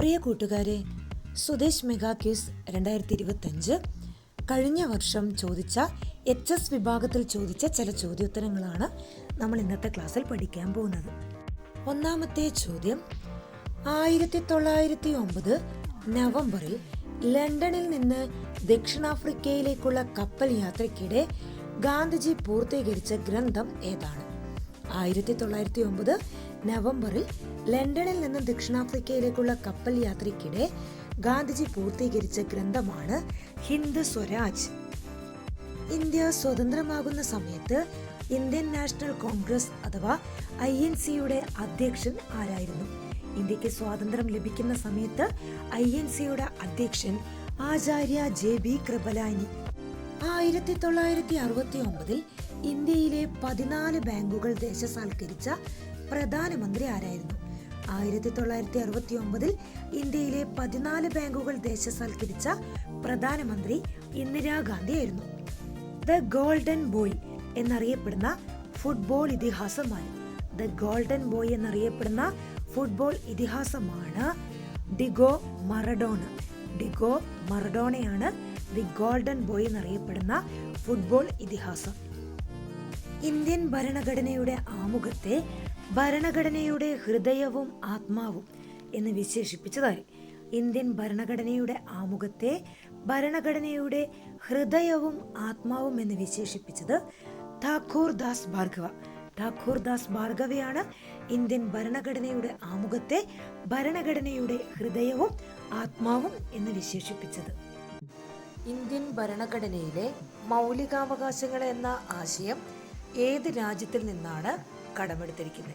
പ്രിയ കൂട്ടുകാരെ Sudesh mega quiz രണ്ടായിരത്തി ഇരുപത്തഞ്ച് കഴിഞ്ഞ വർഷം ചോദിച്ച എച്ച് എസ് വിഭാഗത്തിൽ ചോദിച്ച ചില ചോദ്യോത്തരങ്ങളാണ് നമ്മൾ ഇന്നത്തെ ക്ലാസ്സിൽ പഠിക്കാൻ പോകുന്നത്. ഒന്നാമത്തെ ചോദ്യം ആയിരത്തി തൊള്ളായിരത്തി ഒമ്പത് നവംബറിൽ ലണ്ടനിൽ നിന്ന് ദക്ഷിണാഫ്രിക്കയിലേക്കുള്ള കപ്പൽ യാത്രയ്ക്കിടെ ഗാന്ധിജി പൂർത്തീകരിച്ച ഗ്രന്ഥം ഏതാണ്? ആയിരത്തി തൊള്ളായിരത്തി ഒമ്പത് നവംബറിൽ ലണ്ടനിൽ നിന്ന് ദക്ഷിണാഫ്രിക്കയിലേക്കുള്ള കപ്പൽ യാത്രയ്ക്കിടെ ഗാന്ധിജി പൂർത്തീകരിച്ച ഗ്രന്ഥമാണ് ഹിന്ദ് സ്വരാജ്. ഇന്ത്യ സ്വതന്ത്രമാകുന്ന സമയത്ത് ഇന്ത്യൻ നാഷണൽ കോൺഗ്രസ് അഥവാ ഐ എൻ സിയുടെ അധ്യക്ഷൻ ആരായിരുന്നു? ഇന്ത്യയ്ക്ക് സ്വാതന്ത്ര്യം ലഭിക്കുന്ന സമയത്ത് ഐ എൻ സിയുടെ അധ്യക്ഷൻ ആചാര്യ ജെ ബി കൃപലാനി. ആയിരത്തി തൊള്ളായിരത്തി അറുപത്തി ഒമ്പതിൽ ഇന്ത്യയിലെ പതിനാല് ബാങ്കുകൾ ദേശസാൽക്കരിച്ച പ്രധാനമന്ത്രി ആരായിരുന്നു? ആയിരത്തി തൊള്ളായിരത്തി അറുപത്തി ഒമ്പതിൽ ഇന്ത്യയിലെ പതിനാല് ബാങ്കുകൾ ദേശസാൽക്കരിച്ച പ്രധാനമന്ത്രി ഇന്ദിരാഗാന്ധി ആയിരുന്നു. ദ ഗോൾഡൻ ബോയ് എന്നറിയപ്പെടുന്ന ഫുട്ബോൾ ഇതിഹാസമാണ്. ദ ഗോൾഡൻ ബോയ് എന്നറിയപ്പെടുന്ന ഫുട്ബോൾ ഇതിഹാസമാണ് ഡിഗോ മറഡോണ. ഡിഗോ മറഡോണയാണ് ദി ഗോൾഡൻ ബോയ് എന്നറിയപ്പെടുന്ന ഫുട്ബോൾ ഇതിഹാസം. ഇന്ത്യൻ ഭരണഘടനയുടെ ആമുഖത്തെ ഭരണഘടനയുടെ ഹൃദയവും ആത്മാവും എന്ന് വിശേഷിപ്പിച്ചതായി. ഇന്ത്യൻ ഭരണഘടനയുടെ ആമുഖത്തെ ഭരണഘടനയുടെ ഹൃദയവും ആത്മാവും എന്ന് വിശേഷിപ്പിച്ചത് ഠാക്കൂർ ദാസ് ഭാർഗവ. ഠാക്കൂർ ദാസ് ഭാർഗവയാണ് ഇന്ത്യൻ ഭരണഘടനയുടെ ആമുഖത്തെ ഭരണഘടനയുടെ ഹൃദയവും ആത്മാവും എന്ന് വിശേഷിപ്പിച്ചത്. ഇന്ത്യൻ ഭരണഘടനയിലെ മൗലികാവകാശങ്ങൾ എന്ന ആശയം ഏത് രാജ്യത്തിൽ നിന്നാണ് കടമെടുത്തിരിക്കുന്നത്?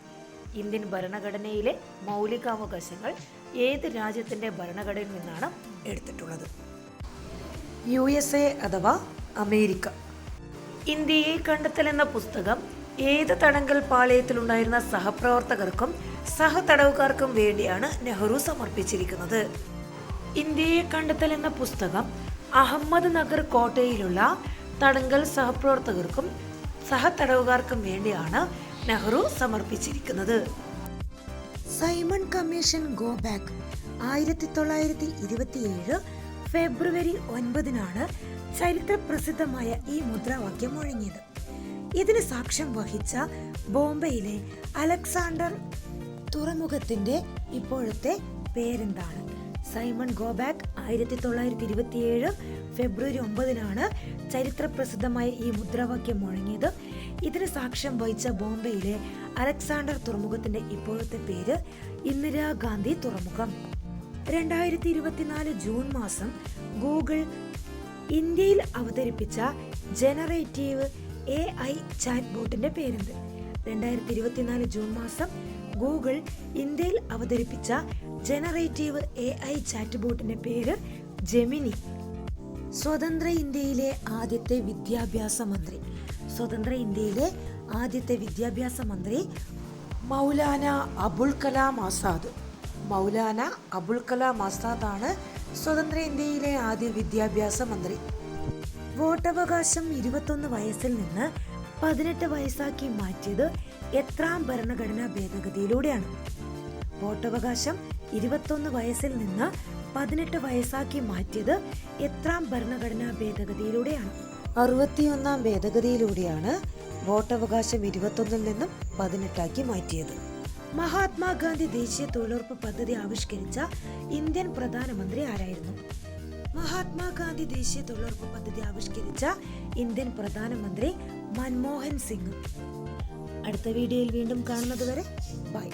ഇന്ത്യൻ ഭരണഘടനയിലെ മൗലികാവകാശങ്ങൾ ഏത് രാജ്യത്തിന്റെ ഭരണഘടനയിൽ നിന്നാണ് എടുത്തിട്ടുള്ളത്? യു എസ് എ അഥവാ അമേരിക്ക. ഇന്ത്യയെ കണ്ടെത്തൽ എന്ന പുസ്തകം ഏത് തടങ്കൽ പാളയത്തിലുണ്ടായിരുന്ന സഹപ്രവർത്തകർക്കും സഹതടവുകാർക്കും വേണ്ടിയാണ് നെഹ്റു സമർപ്പിച്ചിരിക്കുന്നത്. ഇന്ത്യയെ കണ്ടെത്തൽ എന്ന പുസ്തകം അഹമ്മദ് നഗർ കോട്ടയിലുള്ള തടങ്കൽ സഹപ്രവർത്തകർക്കും സഹതടവുകാർക്കും വേണ്ടിയാണ് Nehru സമർപ്പിച്ചിരിക്കുന്നത്. Simon commission go back. ആയിരത്തി തൊള്ളായിരത്തി ഇരുപത്തിയേഴ് ഫെബ്രുവരി ഒൻപതിനാണ് ചരിത്ര പ്രസിദ്ധമായ ഈ മുദ്രാവാക്യം മുഴങ്ങിയത്. ഇതിന് സാക്ഷ്യം വഹിച്ച ബോംബെയിലെ അലക്സാണ്ടർ തുറമുഖത്തിന്റെ ഇപ്പോഴത്തെ പേരെന്താണ്? സൈമൺ ഗോബാക്ക് ആയിരത്തി തൊള്ളായിരത്തി ഇരുപത്തിയേഴ് ഫെബ്രുവരി ഒമ്പതിനാണ് ചരിത്ര പ്രസിദ്ധമായ ഈ മുദ്രാവാക്യം മുഴങ്ങിയത് ഇതിന് സാക്ഷ്യം വഹിച്ച ബോംബെയിലെ അലക്സാണ്ടർ തുറമുഖത്തിന്റെ ഇപ്പോഴത്തെ പേര് ഇന്ദിരാഗാന്ധി തുറമുഖം. രണ്ടായിരത്തി ഇരുപത്തിനാല് ജൂൺ മാസം ഗൂഗിൾ ഇന്ത്യയിൽ അവതരിപ്പിച്ച ജനറേറ്റീവ് എ ഐ ചാറ്റ് ബോട്ടിന്റെ പേരെന്ത് രണ്ടായിരത്തി ഇരുപത്തിനാല് ജൂൺ മാസം ഗൂഗിൾ ഇന്ത്യയിൽ അവതരിപ്പിച്ച ജനറേറ്റീവ് എ ഐ ചാറ്റ് ബോട്ടിന്റെ പേര് ജെമിനി. സ്വതന്ത്ര ഇന്ത്യയിലെ ആദ്യത്തെ വിദ്യാഭ്യാസ മന്ത്രി. സ്വതന്ത്ര ഇന്ത്യയിലെ ആദ്യത്തെ വിദ്യാഭ്യാസ മന്ത്രി മൗലാന അബുൽ കലാം ആസാദ്. മൗലാന അബുൽ കലാം ആസാദാണ് സ്വതന്ത്ര ഇന്ത്യയിലെ ആദ്യ വിദ്യാഭ്യാസ മന്ത്രി. വോട്ടവകാശം ഇരുപത്തൊന്ന് വയസ്സിൽ നിന്ന് പതിനെട്ട് വയസ്സാക്കി മാറ്റിയത് എത്രാം ഭരണഘടനാ ഭേദഗതിയിലൂടെയാണ്. വോട്ടവകാശം ഇരുപത്തൊന്ന് വയസ്സിൽ നിന്ന് പതിനെട്ട് വയസ്സാക്കി മാറ്റിയത് എത്രാം ഭരണഘടനാ ഭേദഗതിയിലൂടെയാണ്. അറുപത്തിയൊന്നാം ഭേദഗതിയിലൂടെയാണ് വോട്ടവകാശം ഇരുപത്തൊന്നിൽ നിന്നും പതിനെട്ടാക്കി മാറ്റിയത്. മഹാത്മാഗാന്ധി ദേശീയ തൊഴിലുറപ്പ് പദ്ധതി ആവിഷ്കരിച്ച ഇന്ത്യൻ പ്രധാനമന്ത്രി ആരായിരുന്നു? മഹാത്മാഗാന്ധി ദേശീയ തൊഴിലുറപ്പ് പദ്ധതി ആവിഷ്കരിച്ച ഇന്ത്യൻ പ്രധാനമന്ത്രി മൻമോഹൻ സിംഗും. അടുത്ത വീഡിയോയിൽ വീണ്ടും കാണുന്നത് വരെ ബൈ.